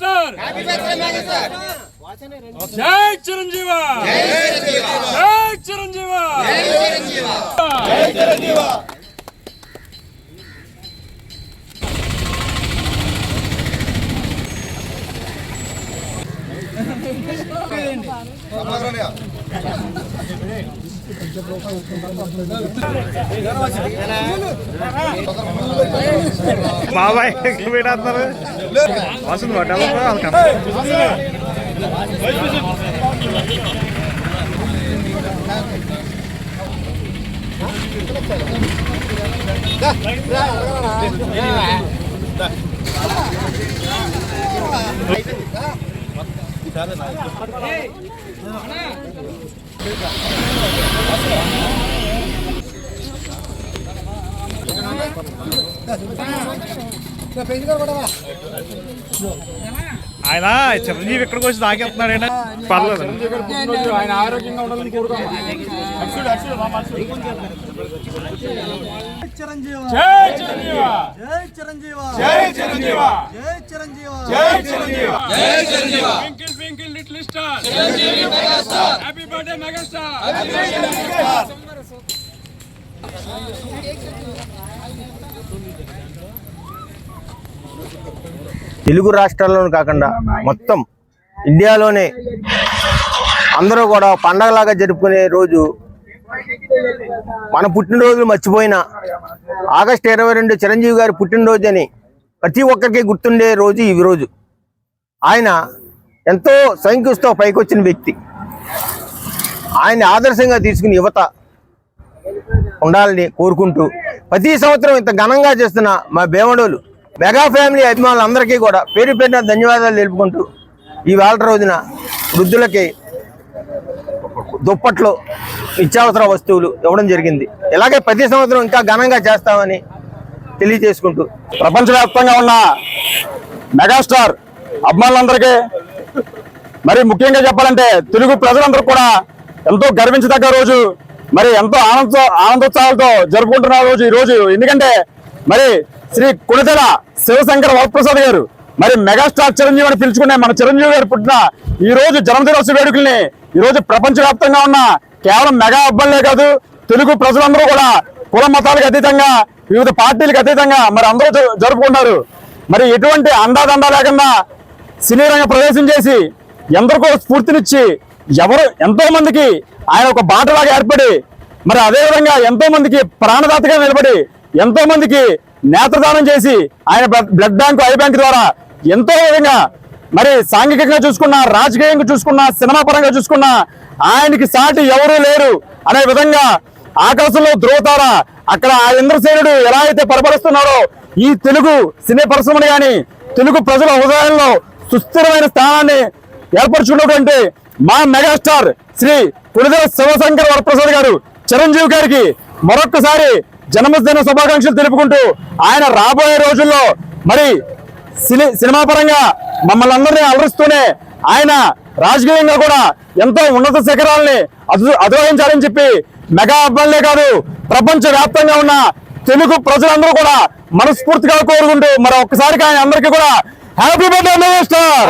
Sir జై చిరంజీవ. జై చిరంజీవ. బాబాయ్ పెట్టేస్తున్నారు వస్తుంది పట్టాలి ఆయన చిరంజీవి ఇక్కడికి వచ్చి తాగేస్తున్నాడు పర్లేదు. ఆయన ఆరోగ్యంగా ఉండాలని చిరంజీవ. జై చిరంజీవ జై చిరంజీవ జై చిరంజీవ జై చిరంజీవ జై little star happy birthday mega Telugu రాష్ట్రాల్లోనే కాకుండా మొత్తం ఇండియాలోనే అందరూ కూడా పండగలాగా జరుపుకునే రోజు మన పుట్టినరోజులు మర్చిపోయిన ఆగస్టు ఇరవై రెండు చిరంజీవి గారి పుట్టినరోజు అని ప్రతి ఒక్కరికి గుర్తుండే రోజు ఈ రోజు. ఆయన ఎంతో సంఖ్యతో పైకొచ్చిన వ్యక్తి. ఆయన్ని ఆదర్శంగా తీసుకుని యువత ఉండాలని కోరుకుంటూ ప్రతి సంవత్సరం ఇంత ఘనంగా చేస్తున్న మా భీమడోలు మెగా ఫ్యామిలీ అభిమానులందరికీ కూడా పేరు పేరున ధన్యవాదాలు తెలుపుకుంటూ ఈ వేళ రోజున వృద్ధులకి దుప్పట్లు నిత్యావసర వస్తువులు ఇవ్వడం జరిగింది. ఇలాగే ప్రతి సంవత్సరం ఇంకా ఘనంగా చేస్తామని తెలియజేసుకుంటూ ప్రపంచవ్యాప్తంగా ఉన్న మెగాస్టార్ అభిమానులందరికీ మరి ముఖ్యంగా చెప్పాలంటే తెలుగు ప్రజలందరూ కూడా ఎంతో గర్వించదగ్గ రోజు. మరి ఎంతో ఆనంద ఆనందోత్సాహాలతో జరుపుకుంటున్న రోజు ఈ రోజు. ఎందుకంటే మరి శ్రీ కుడితెల శివశంకర్ వరప్రసాద్ గారు మరి మెగాస్టార్ చిరంజీవి అని పిలుచుకునే మన చిరంజీవి గారు పుట్టిన ఈ రోజు జన్మదినోత్సవ వేడుకల్ని ఈ రోజు ప్రపంచవ్యాప్తంగా ఉన్న కేవలం మెగా అబ్బాయిలే కాదు తెలుగు ప్రజలందరూ కూడా కుల మతాలకు అతీతంగా వివిధ పార్టీలకు అతీతంగా మరి అందరూ జరుపుకుంటున్నారు. మరి ఎటువంటి అండాదండా లేకుండా సినీ రంగ ప్రవేశం చేసి ఎందరికో స్ఫూర్తినిచ్చి ఎవరు ఎంతో మందికి ఆయన ఒక బాటలాగా ఏర్పడి మరి అదేవిధంగా ఎంతో మందికి ప్రాణదాతగా నిలబడి ఎంతో మందికి నేత్రదానం చేసి ఆయన బ్లడ్- బ్యాంకు ఐ బ్యాంక్ ద్వారా ఎంతో విధంగా మరి సాంఘికంగా చూసుకున్నా రాజకీయంగా చూసుకున్నా సినిమా పరంగా చూసుకున్నా ఆయనకి సాటి ఎవరూ లేరు అనే విధంగా ఆకాశంలో ధ్రువతార అక్కడ ఆ ఇంద్రసేనుడు ఎలా అయితే పరపరుస్తున్నాడో ఈ తెలుగు సినీ పరిశ్రమని కానీ తెలుగు ప్రజల హృదయాల్లో సుస్థిరమైన స్థానాన్ని ఏర్పరచుకున్నటువంటి మా మెగాస్టార్ శ్రీ కుడిదల శివశంకర్ వరప్రసాద్ గారు చిరంజీవి గారికి మరొక్కసారి జన్మదిన శుభాకాంక్షలు తెలుపుకుంటూ ఆయన రాబోయే రోజుల్లో మరి సినీ సినిమా పరంగా మమ్మల్ని అందరినీ అలరిస్తూనే ఆయన రాజకీయంగా కూడా ఎంతో ఉన్నత శిఖరాల్ని అధిరోహించాలని చెప్పి మెగా అబ్బాయిలే కాదు ప్రపంచ వ్యాప్తంగా ఉన్న తెలుగు ప్రజలందరూ కూడా మనస్ఫూర్తిగా కోరుకుంటూ మరి ఆయన అందరికీ కూడా హ్యాపీ బర్త్డే మెగాస్టార్